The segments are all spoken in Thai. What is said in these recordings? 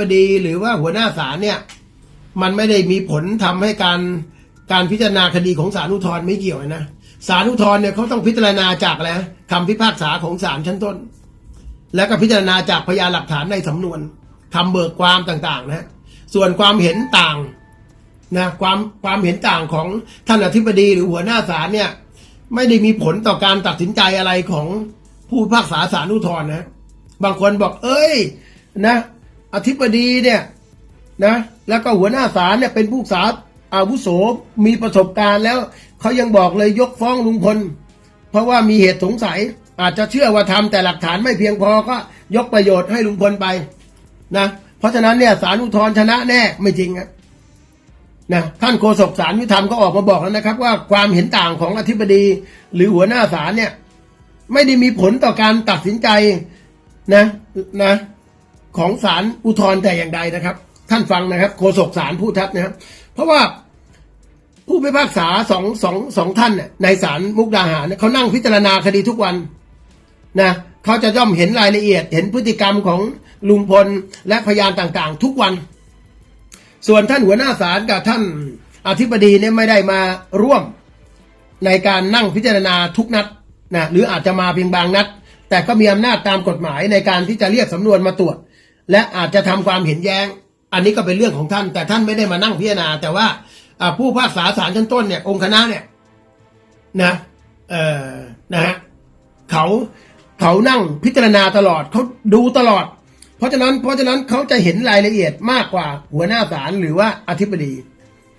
บดีหรือว่าหัวหน้าศาลเนี่ย มันไม่ได้มีผลทำให้การการพิจารณาคดีของศาลอุทธรณ์ไม่เกี่ยวนะศาลอุทธรณ์เนี่ยเขาต้องพิจารณาจากอะไรคำพิพากษาของศาลชั้นต้น แล้วก็พิจารณาจากพยานหลักฐานในสำนวนคำเบิกความต่างๆนะส่วนความเห็นต่างนะความความเห็นต่างของท่านอธิบดีหรือหัวหน้าศาลเนี่ย ไม่ได้มีผลต่อการตัดสินใจอะไรของผู้พิพากษาศาลอุทธรณ์นะบางคนบอก เอ้ยนะ อธิบดีเนี่ยนะแล้วก็หัวหน้าศาลเนี่ยเป็นผู้พิพาอาวุโสมีประสบการณ์แล้วเขายังบอกเลยยกฟ้องลุงพล เพราะว่ามีเหตุสงสัย อาจจะเชื่อว่าทำแต่หลักฐานไม่เพียงพอก็ยกประโยชน์ให้ลุงพลไปนะเพราะฉะนั้นเนี่ยศาลอุทธรณ์ชนะแน่ไม่จริงนะนะท่านโฆษกศาลยุติธรรมก็ออกมาบอกแล้วนะครับ ว่าความเห็นต่างของอธิบดีหรือหัวหน้าศาลเนี่ย ไม่ได้มีผลต่อการตัดสินใจนะนะ ของศาลอุทธรณ์แต่อย่างใดนะครับ ท่านฟังนะครับโฆษกศาลพูดทัดนะครับ เพราะว่าผู้พิพากษาสองสองสองท่านเนี่ยในศาลมุกดาหารเนี่ยเขานั่งพิจารณาคดีทุกวันนะเขาจะย่อมเห็นรายละเอียด เห็นพฤติกรรมของลุงพลและพยานต่างๆ ทุกวัน ส่วนท่านหัวหน้าศาลกับท่านอธิบดีเนี่ยไม่ได้มาร่วมในการนั่งพิจารณาทุกนัดนะหรืออาจจะมาเพียงบางนัด แต่ก็มีอำนาจตามกฎหมายในการที่จะเรียกสำนวนมาตรวจ และอาจจะทำความเห็นแย้ง อันนี้ก็เป็นเรื่องของท่าน แต่ท่านไม่ได้มานั่งพิจารณา แต่ว่าผู้พากษาศาลชั้นต้นเนี่ยองค์คณะเนี่ยนะเออนะฮะเขาเขานั่งพิจารณาตลอดเขาดูตลอด เพราะฉะนั้นเพราะฉะนั้นเขาจะเห็นรายละเอียดมากกว่าหัวหน้าศาลหรือว่าอธิบดี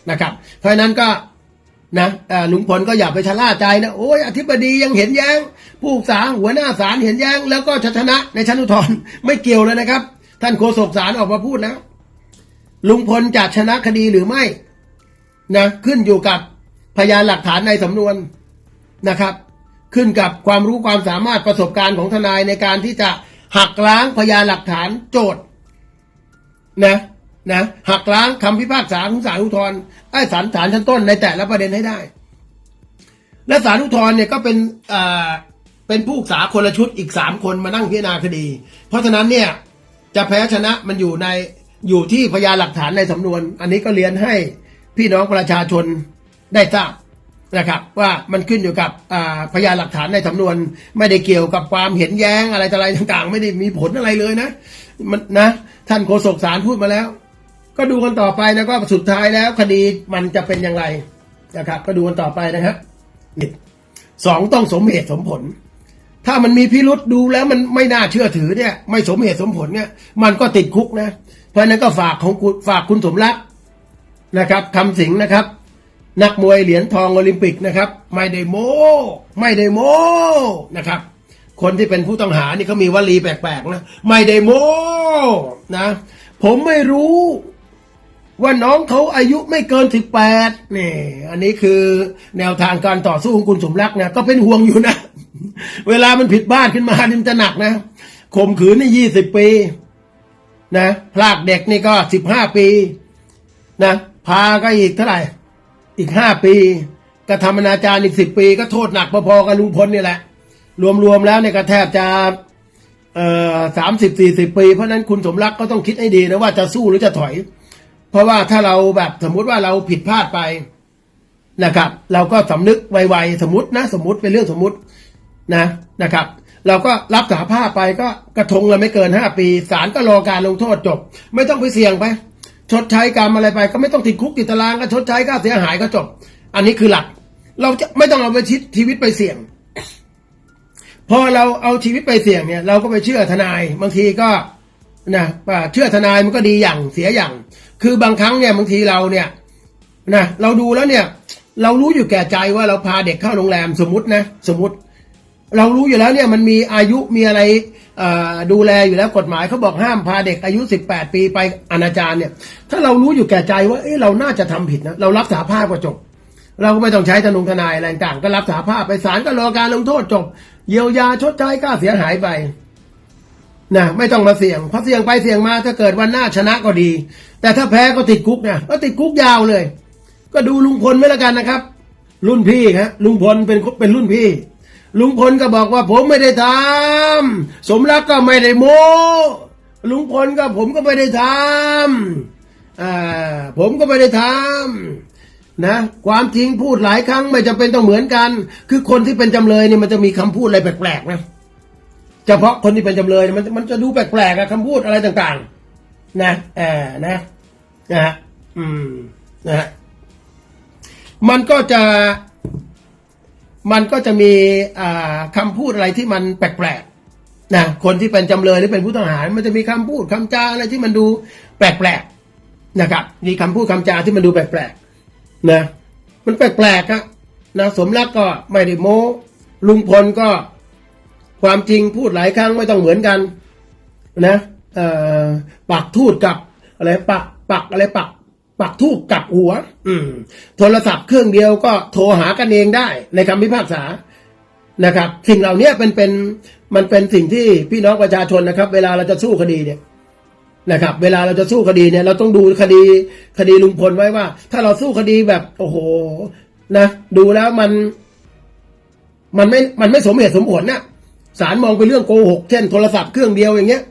นะครับ เพราะฉะนั้นก็นะเอ่อลุงพลก็อย่าไปชะล่าใจนะโอ้ยอธิบดียังเห็นแย้ง ผู้พิพากษาหัวหน้าศาลเห็นแย้ง แล้วก็ชนะในชั้นอุทธรณ์ไม่เกี่ยวเลยนะครับ ท่านโฆษกศาลออกมาพูดแล้ว ลุงพลจะชนะคดีหรือไม่นะขึ้นอยู่กับพยานหลักฐานในสำนวนนะครับ ขึ้นกับความรู้ความสามารถประสบการณ์ของทนายในการที่จะหักล้างพยานหลักฐานโจทย์นะนะหักล้างคำพิพากษาของศาลอุทธรณ์ไอ้ศาลศาลชั้นต้นในแต่ละประเด็นให้ได้ และศาลอุทธรณ์เนี่ยก็เป็นอ่าเป็นผู้พิพากษาคนละชุดอีกสามคนมานั่งพิจารณาคดี เพราะฉะนั้นเนี่ย จะแพ้ชนะมันอยู่ในอยู่ที่พยานหลักฐานในสำนวน อันนี้ก็เรียนให้พี่น้องประชาชนได้ทราบนะครับ ว่ามันขึ้นอยู่กับอ่าพยานหลักฐานในสำนวน ไม่ได้เกี่ยวกับความเห็นแย้งอะไรต่อะไรต่างๆ ไม่ได้มีผลอะไรเลยนะมันนะท่านโฆษกศาลพูดมาแล้ว ก็ดูกันต่อไปนะว่าสุดท้ายแล้วคดีมันจะเป็นอย่างไรนะครับ ก็ดูกันต่อไปนะครับสองต้องสมเหตุสมผล ถ้ามันมีพิรุษดูแล้วมันไม่น่าเชื่อถือเนี่ย ไม่สมเหตุสมผลเนี่ย มันก็ติดคุกนะ เพราะนั้นก็ฝากของคุณฝากคุณสมรักนะครับคำสิงนะครับ นักมวยเหรียญทองโอลิมปิกนะครับ ไม่ได้โม้ไม่ได้โม้นะครับ คนที่เป็นผู้ต้องหานี่เขามีวลีแปลกๆนะไม่ได้โม้นะ ผมไม่รู้ว่าน้องเขาอายุไม่เกินสิบแปดนี่ อันนี้คือแนวทางการต่อสู้ของคุณสมรักเนี่ยก็เป็นห่วงอยู่นะ เวลามันผิดบ้านขึ้นมานี่มันจะหนักนะข่มขืนนี่ยี่สิบปี นะพลากเด็กนี่ก็สิบห้าปี นะพาก็อีกเท่าไหร่ อีกห้าปีกระทำอนาจารอีกสิบปี ก็โทษหนักพอๆกับลุงพลนี่แหละ รวมๆแล้วเนี่ยก็แทบจะเอ่อสามสิบสี่สิบปี เพราะนั้นคุณสมรักก็ต้องคิดให้ดีนะว่าจะสู้หรือจะถอย เพราะว่าถ้าเราแบบสมมุติว่าเราผิดพลาดไปนะครับ เราก็สำนึกไวๆสมมตินะ สมมติเป็นเรื่องสมมติ นะนะครับ เราก็รับสาภาพไปก็กระทงเราไม่เกินห้าปีศาลก็รอการลงโทษจบ ไม่ต้องไปเสี่ยงไปชดใช้กรรมอะไรไป ก็ไม่ต้องติดคุกติดตารางก็ชดใช้ค่าเสียหายก็จบ อันนี้คือหลัก เราจะไม่ต้องเอาไปชิดชีวิตไปเสี่ยง พอเราเอาชีวิตไปเสี่ยงเนี่ย เราก็ไปเชื่อทนายบางทีก็นะว่าเชื่อทนายมันก็ดีอย่างเสียอย่าง คือบางครั้งเนี่ยบางทีเราเนี่ยนะเราดูแล้วเนี่ย เรารู้อยู่แก่ใจว่าเราพาเด็กเข้าโรงแรมสมมตินะ สมมติ เรารู้อยู่แล้วเนี่ยมันมีอายุมีอะไรดูแลอยู่แล้วกฎหมายเขาบอกห้ามพาเด็กอายุ 18 ปีไปอนาจารเนี่ย ถ้าเรารู้อยู่แก่ใจว่าเอ้เราน่าจะทำผิดนะเรารับสาภาพก็จบ เราก็ไม่ต้องใช้ทนงทนายอะไรต่างก็รับสาภาพไปศาลก็รอการลงโทษจบ เยียวยาชดใช้ค่าเสียหายไปนะไม่ต้องมาเสี่ยงเพราะเสี่ยงไปเสี่ยงมาถ้าเกิดวันหน้าชนะก็ดี แต่ถ้าแพ้ก็ติดคุกนะก็ติดคุกยาวเลย ก็ดูลุงพลไว้แล้วกันนะครับ รุ่นพี่ครับลุงพลเป็นเป็นรุ่นพี่ ลุงพลก็บอกว่าผมไม่ได้ทำสมรักก็ไม่ได้โม้ลุงพลก็ผมก็ไม่ได้ทำอ่าผมก็ไม่ได้ทำนะความจริงพูดหลายครั้งไม่จำเป็นต้องเหมือนกัน คือคนที่เป็นจำเลยนี่มันจะมีคำพูดอะไรแปลกๆนะเฉพาะคนที่เป็นจำเลยมันมันจะดูแปลกๆอะคำพูดอะไรต่างๆ นะเออนะนะฮะอืมนะฮะมันก็จะ มันก็จะมีอ่าคำพูดอะไรที่มันแปลกๆนะคนที่เป็นจำเลยหรือเป็นผู้ต้องหา มันจะมีคำพูดคำจาอะไรที่มันดูแปลกๆนะครับ มีคำพูดคำจาที่มันดูแปลกๆนะมันแปลกๆอะนะสมรักก็ไม่ได้โม้ลุงพลก็ความจริงพูดหลายครั้งไม่ต้องเหมือนกันนะปักทูดกับอะไรปักปักอะไรปัก ปักทูดกับหัว อืม โทรศัพท์เครื่องเดียวก็โทรหากันเองได้ในคำพิพากษานะครับ สิ่งเหล่านี้เป็นเป็นมันเป็นสิ่งที่พี่น้องประชาชนนะครับ เวลาเราจะสู้คดีเนี่ยนะครับ เวลาเราจะสู้คดีเนี่ย เราต้องดูคดีคดีลุงพลไว้ว่า ถ้าเราสู้คดีแบบ โอ้โห นะดูแล้วมัน มันไม่มันไม่สมเหตุสมผลน่ะศาลมองเป็นเรื่องโกหกเช่นโทรศัพท์เครื่องเดียวอย่างเงี้ย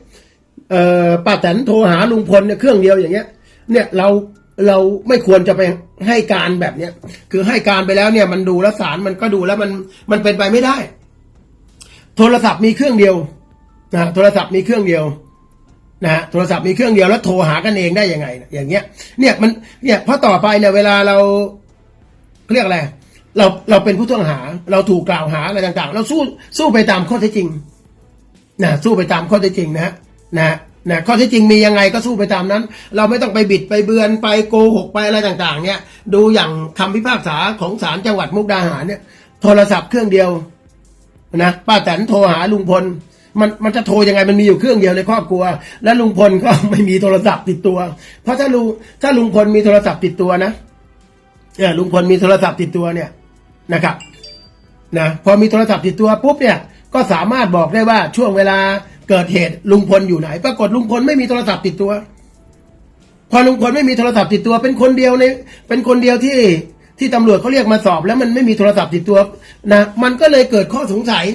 เอ่อป้าแตนโทรหาลุงพลเนี่ยเครื่องเดียวอย่างเงี้ย เนี่ยเรา เราไม่ควรจะไปให้การแบบเนี้ย คือให้การไปแล้วเนี่ยมันดูแล้วศาลมันก็ดูแล้วมันมันเป็นไปไม่ได้ โทรศัพท์มีเครื่องเดียวนะโทรศัพท์มีเครื่องเดียวนะฮะโทรศัพท์มีเครื่องเดียวแล้วโทรหากันเองได้ยังไง อย่างเงี้ย เนี่ยมันเนี่ยพราะต่อไปเนี่ยเวลาเราเรียกอะไรเราเราเป็นผู้ต้องหา เราถูกกล่าวหาอะไรต่าง ๆ เราสู้สู้ไปตามข้อเท็จจริงนะสู้ไปตามข้อเท็จจริงนะฮะนะ นะข้อท็จจริงมียังไงก็สู้ไปตามนั้น เราไม่ต้องไปบิดไปเบือนไปโกหกไปอะไรต่างๆ เนี่ย ดูอย่างคำพิพากษาของศาลจังหวัดมุกดาหารเนี่ย โทรศัพท์เครื่องเดียวนะป้าแตนโทรหาลุงพลมันมันจะโทรยังไงมันมีอยู่เครื่องเดียวในครอบครัว และลุงพลก็ไม่มีโทรศัพท์ติดตัว เพราะถ้าลุงถ้าลุงพลมีโทรศัพท์ติดตัวนะเนี่ยลุงพลมีโทรศัพท์ติดตัวเนี่ยนะครับนะพอมีโทรศัพท์ติดตัวปุ๊บเนี่ยก็สามารถบอกได้ว่าช่วงเวลา เกิดเหตุลุงพลอยู่ไหน ปรากฏลุงพลไม่มีโทรศัพท์ติดตัว พอลุงพลไม่มีโทรศัพท์ติดตัว เป็นคนเดียวใน เป็นคนเดียวที่ที่ตำรวจเขาเรียกมาสอบ แล้วมันไม่มีโทรศัพท์ติดตัวนะมันก็เลยเกิดข้อสงสัย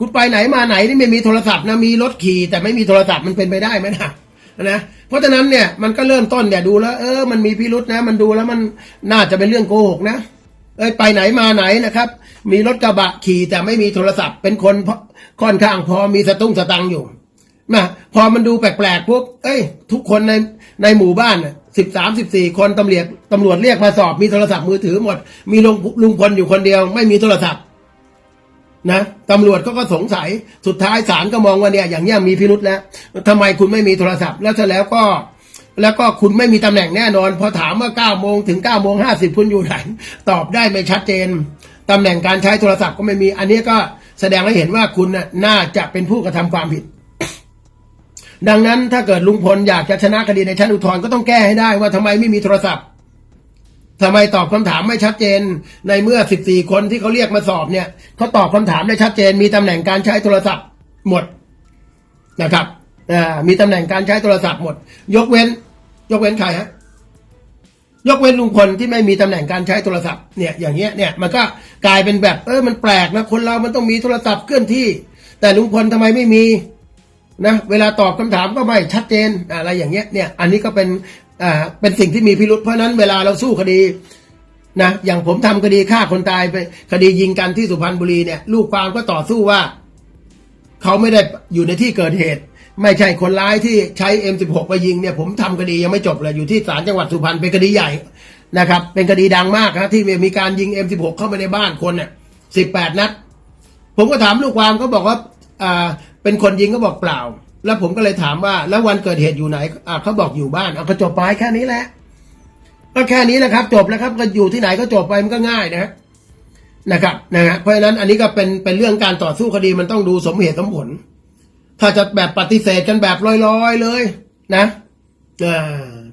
คุณไปไหนมาไหนนี่ไม่มีโทรศัพท์นะมีรถขี่แต่ไม่มีโทรศัพท์มันเป็นไปได้ไหมนะนะเพราะฉะนั้นเนี่ยมันก็เริ่มต้นเนี่ยดูแล้ว เออ มันมีพิรุษนะ มันดูแล้วมันน่าจะเป็นเรื่องโกหกนะเอ้ยไปไหนมาไหนนะครับ มีรถกระบะขี่แต่ไม่มีโทรศัพท์ เป็นคนค่อนข้างพอมีสตุ้งสตังอยู่นะพอมันดูแปลกๆปุ๊บเอ้ย ทุกคนในในหมู่บ้านสิบสามสิบสี่คนตำรวจตำรวจเรียกมาสอบมีโทรศัพท์มือถือหมด มีลุงลุงพลอยู่คนเดียว ไม่มีโทรศัพท์ นะตำรวจก็ก็สงสัยสุดท้ายศาลก็มองว่าเนี่ย อย่างเนี้ยมีพิรุษแล้วทำไมคุณไม่มีโทรศัพท์ แล้วเสร็จแล้วก็ แล้วก็คุณไม่มีตำแหน่งแน่นอน พอถามว่าเก้าโมงถึงเก้าโมงห้าสิบคุณอยู่ไหนตอบได้ไม่ชัดเจน ตำแหน่งการใช้โทรศัพท์ก็ไม่มี อันนี้ก็แสดงให้เห็นว่าคุณน่าจะเป็นผู้กระทำความผิด ดังนั้นถ้าเกิดลุงพลอยากจะชนะคดีในชั้นอุทธรณ์ก็ต้องแก้ให้ได้ว่าทำไมไม่มีโทรศัพท์ทำไมตอบคำถามไม่ชัดเจน ในเมื่อ 14 คนที่เขาเรียกมาสอบเนี่ยเขาตอบคำถามได้ชัดเจน มีตำแหน่งการใช้โทรศัพท์หมดนะครับมีตำแหน่งการใช้โทรศัพท์หมด ยกเว้น ยกเว้นใครฮะ ยกเว้นลุงพลที่ไม่มีตำแหน่งการใช้โทรศัพท์เนี่ยอย่างเงี้ยเนี่ยมันก็กลายเป็นแบบเออมันแปลกนะคนเรามันต้องมีโทรศัพท์เคลื่อนที่ แต่ลุงพลทำไมไม่มีนะเวลาตอบคำถามก็ไม่ชัดเจนอะไรอย่างเงี้ยเนี่ยอันนี้ก็เป็นอ่าเป็นสิ่งที่มีพิรุษเพราะฉะนั้นเวลาเราสู้คดีนะอย่างผมทำคดีฆ่าคนตายไปคดียิงกันที่สุพรรณบุรีเนี่ยลูกความก็ต่อสู้ว่า เขาไม่ได้อยู่ในที่เกิดเหตุ ไม่ใช่คนร้ายที่ใช้ M16 ไปยิงเนี่ยผมทำคดียังไม่จบเลยอยู่ที่ศาลจังหวัดสุพรรณเป็นคดีใหญ่นะครับ เป็นคดีดังมากนะที่มีการยิง M16 เข้าไปในบ้านคนเนี่ย18นัด ผมก็ถามลูกความก็บอกว่าอ่าเป็นคนยิงก็บอกเปล่า แล้วผมก็เลยถามว่าแล้ววันเกิดเหตุอยู่ไหนอ่าเขาบอกอยู่บ้านเอาก็จบไปแค่นี้แหละก็แค่นี้แหละครับ จบแล้วครับก็อยู่ที่ไหนก็จบไปมันก็ง่ายนะฮะนะครับนะฮะเพราะฉะนั้นอันนี้ก็เป็นเป็นเรื่องการต่อสู้คดีมันต้องดูสมเหตุสมผล ถ้าจะแบบปฏิเสธกันแบบลอยๆเลย นะ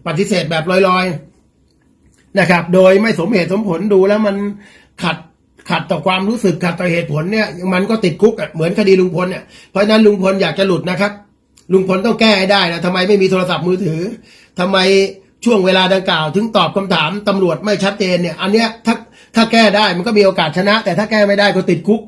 ปฏิเสธแบบลอยๆนะครับ โดยไม่สมเหตุสมผลดูแล้วมันขัดขัดต่อความรู้สึกขัดต่อเหตุผลเนี่ย มันก็ติดคุกเหมือนคดีลุงพลเนี่ยเพราะฉะนั้นลุงพลอยากจะหลุดนะครับ ลุงพลต้องแก้ให้ได้นะทำไมไม่มีโทรศัพท์มือถือทำไมช่วงเวลาดังกล่าว ถึงตอบคำถามตำรวจไม่ชัดเจนเนี่ย อันเนี้ยถ้าถ้าแก้ได้มันก็มีโอกาสชนะ แต่ถ้าแก้ไม่ได้ก็ติดคุก